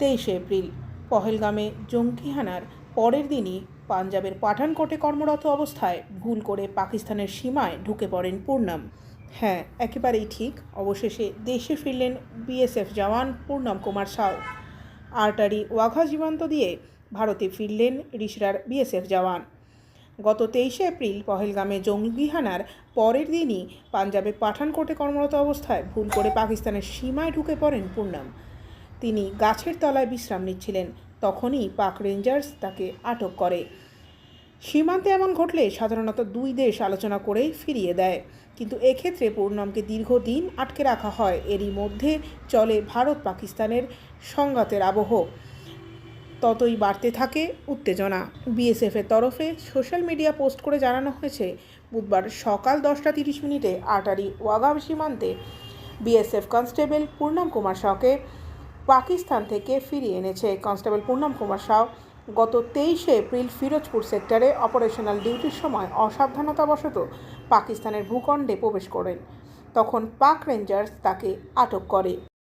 তেইশে এপ্রিল। পহেলগামে জঙ্গি হানার পরের দিনই পাঞ্জাবের পাঠানকোটে কর্মরত অবস্থায় ভুল করে পাকিস্তানের সীমায় ঢুকে পড়েন পূর্ণাম। হ্যাঁ একেবারেই ঠিক। অবশেষে দেশে ফিরলেন বিএসএফ জওয়ান পূর্ণাম কুমার সাউ। আর্টারি ওয়াঘা জীবন্ত দিয়ে ভারতে ফিরলেন রিসরার বিএসএফ জওয়ান। গত তেইশে এপ্রিল পহেলগামে জঙ্গি হানার পরের দিনই পাঞ্জাবে পাঠানকোটে কর্মরত অবস্থায় ভুল করে পাকিস্তানের সীমায় ঢুকে পড়েন পূর্ণাম। তিনি গাছের তলায় বিশ্রাম নিচ্ছিলেন, তখনই পাক রেঞ্জার্স তাকে আটক করে। সীমান্তে এমন ঘটলে সাধারণত দুই দেশ আলোচনা করে ফিরিয়ে দেয়, কিন্তু এক্ষেত্রে পূর্ণমকে দীর্ঘদিন আটকে রাখা হয়। এরই মধ্যে চলে ভারত পাকিস্তানের সংঘাতের আবহ। ততই বাড়তে থাকে উত্তেজনা। বিএসএফের তরফে সোশ্যাল মিডিয়া পোস্ট করে জানানো হয়েছে, বুধবার সকাল দশটা তিরিশ মিনিটে আটারি ওয়াগাম সীমান্তে বিএসএফ কনস্টেবল পূর্ণম কুমার শাহকে পাকিস্তান থেকে ফিরিয়ে এনেছে। কনস্টেবল পূর্ণম কুমার সাও গত তেইশে এপ্রিল ফিরোজপুর সেক্টরে অপারেশনাল ডিউটির সময় অসাবধানতাবশত পাকিস্তানের ভূখণ্ডে প্রবেশ করেন। তখন পাক রেঞ্জার্স তাকে আটক করে।